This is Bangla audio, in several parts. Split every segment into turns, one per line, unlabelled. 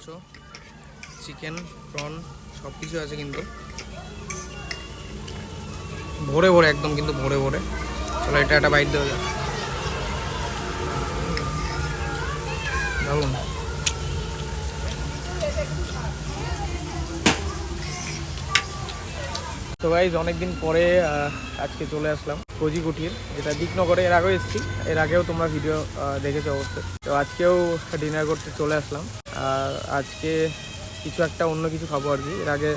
পাচ্ছ চিকেন প্রন সব কিছু আছে কিন্তু। ভরে ভরে, একদম কিন্তু ভরে ভরে। চলো, এটা একটা বাইট দেওয়া যাক। দারুণ। তো গাইজ অনেকদিন পরে আজকে চলে আসলাম। কোজিকুটির, যেটা দিকনগরে এর আগেও এসেছি। এর আগেও তোমরা ভিডিও দেখেছ অবশ্যই। তো আজকেও ডিনার করতে চলে আসলাম। আর আজকে কিছু একটা অন্য কিছু খাব আর কি। এর আগে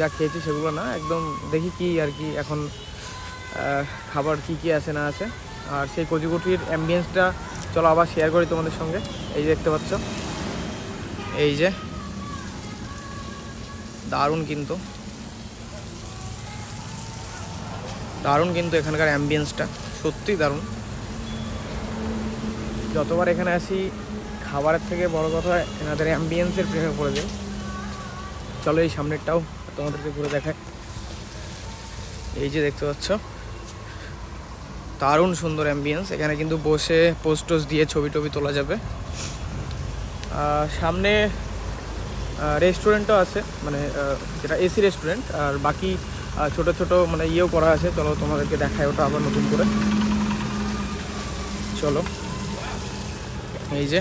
যা খেয়েছি সেগুলো না, একদম দেখি কি আর কি এখন খাবার কি কি আছে না আছে। আর সেই কজিকুটির অ্যাম্বিয়েন্সটা চলো আবার শেয়ার করি তোমাদের সঙ্গে। এই যে দেখতে পাচ্ছ। এই যে, দারুণ কিন্তু। দারুণ কিন্তু এখানকার অ্যাম্বিয়েন্সটা সত্যিই দারুণ। যতবার এখানে আসি, খাবারের থেকে বড় কথা, এনাদের অ্যাম্বিয়েন্সের প্রেমে পড়ে যায়। চলো এই সামনেরটাও তোমাদেরকে ঘুরে দেখায় এই যে দেখতে পাচ্ছ, দারুণ সুন্দর অ্যাম্বিয়েন্স এখানে কিন্তু বসে পোস্টোস দিয়ে ছবি টবি তোলা যাবে। সামনে রেস্টুরেন্টও আছে মানে যেটা এসি রেস্টুরেন্ট আর বাকি ছোট ছোট মানে ইয়েও করা আছে। চলো তোমাদেরকে দেখায় ওটা আবার নতুন করে। চলো। এই যে।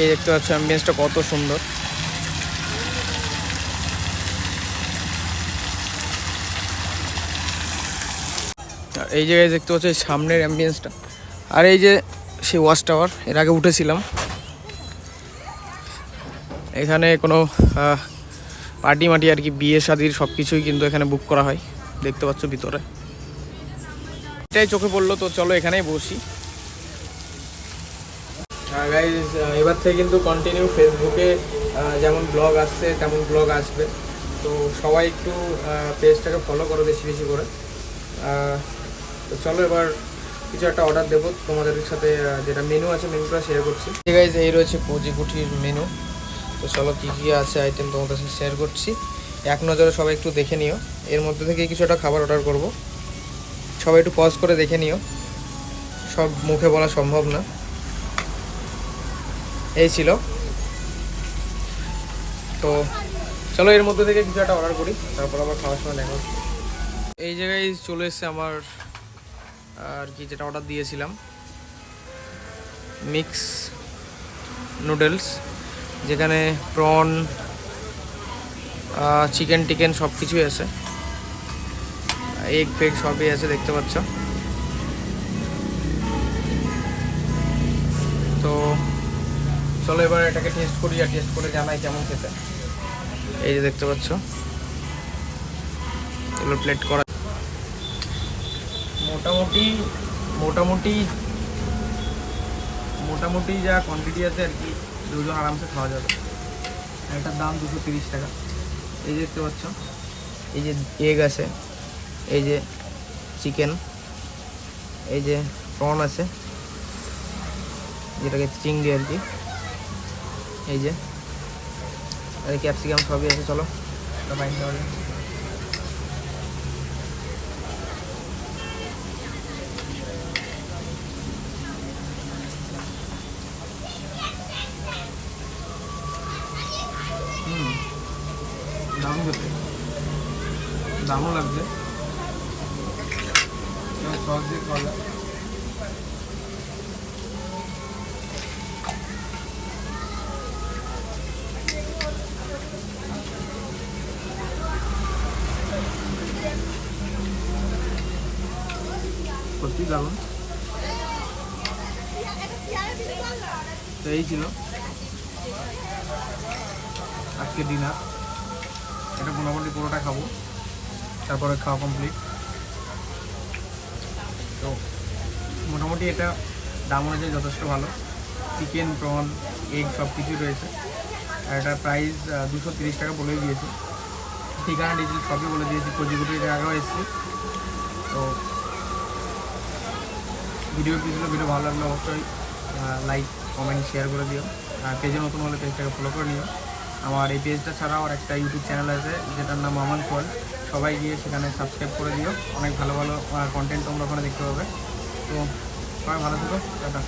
এই দেখতে পাচ্ছ অ্যাম্বিয়েন্সটা কত সুন্দর। আর এই জায়গায় দেখতে পাচ্ছ সামনের অ্যাম্বিয়েন্সটা আর এই যে সেই ওয়াচ টাওয়ার এর আগে উঠেছিলাম। এখানে কোনো পার্টি মাটি আর কি, বিয়ে, শাদির সব কিছুই কিন্তু এখানে বুক করা হয়। দেখতে পাচ্ছ ভিতরে। এটাই চোখে পড়ল, তো চলো এখানেই বসি। এবার থেকে কিন্তু কন্টিনিউ ফেসবুকে যেমন ব্লগ আসছে, তেমন ব্লগ আসবে। তো সবাই একটু পেজটাকে ফলো করো বেশি বেশি করে। তো চলো এবার কিছু একটা অর্ডার দেবো। তোমাদের সাথে যেটা মেনু আছে মেনুটা শেয়ার করছি। ঠিক আছে এই রয়েছে কোজিকুঠির মেনু তো চলো কী কী আছে আইটেম তোমাদের সাথে শেয়ার করছি। এক নজরে সবাই একটু দেখে নিও। এর মধ্যে থেকে কিছু একটা খাবার অর্ডার করব। সবাই একটু পজ করে দেখে নিও। সব মুখে বলা সম্ভব না। এই ছিল। তো চলো এর মধ্যে থেকে কিছু একটা অর্ডার করি। তারপর আবার খাওয়ার সময় দেখা এই জায়গায় চলে এসছে আমার আর কি যেটা অর্ডার দিয়েছিলাম মিক্স নুডলস যেখানে প্রন চিকেন টিকেন সব কিছুই আছে। এগ ফেগ সবই আছে, দেখতে পাচ্ছ। তো চলো এবার এটাকে টেস্ট করি আর টেস্ট করে জানাই কেমন খেতে। এই যে দেখতে পাচ্ছ। এগুলো প্লেট করা মোটামুটি মোটামুটি মোটামুটি যা কোয়ান্টিটি আছে আর কি, দুজন আরামসে খাওয়া যাবে। এটার দাম দুশো তিরিশ টাকা। এই যে দেখতে পাচ্ছ, এই যে এগ আছে, এই যে চিকেন এই যে প্রন আছে, যেটাকে চিংড়ি আর কি, এই যে, আর ক্যাপসিকাম সবই আছে, চলো, এটা দারুণ খেতে। দারুণ লাগছে। সস দিয়ে যায়। সত্যি দারুণ। তো এই ছিল। আজকে ডিনার এটা মোটামুটি পুরোটা খাব। তারপরে খাওয়া কমপ্লিট তো মোটামুটি এটা দাম অনুযায়ী যথেষ্ট ভালো। চিকেন প্রন এগ সব কিছুই রয়েছে। আর এটার প্রাইস দুশো তিরিশ টাকা বলেই দিয়েছি। ঠিকানা ডিটেল সবই বলে দিয়েছি। কোচিগুটি এর আগেও এসেছি। তো ভিডিও পিছনে ভিডিও ভালো লাগলে অবশ্যই লাইক কমেন্ট শেয়ার করে দিও। আর পেজে নতুন হলে পেজটাকে ফলো করে নিও। আমার এই পেজটা ছাড়াও আর একটা ইউটিউব চ্যানেল আছে, যেটার নাম আমান ফল সবাই গিয়ে সেখানে সাবস্ক্রাইব করে দিও। অনেক ভালো ভালো কন্টেন্ট তোমরা ওখানে দেখতে পাবে। তো সবাই ভালো থেকো, টাটা।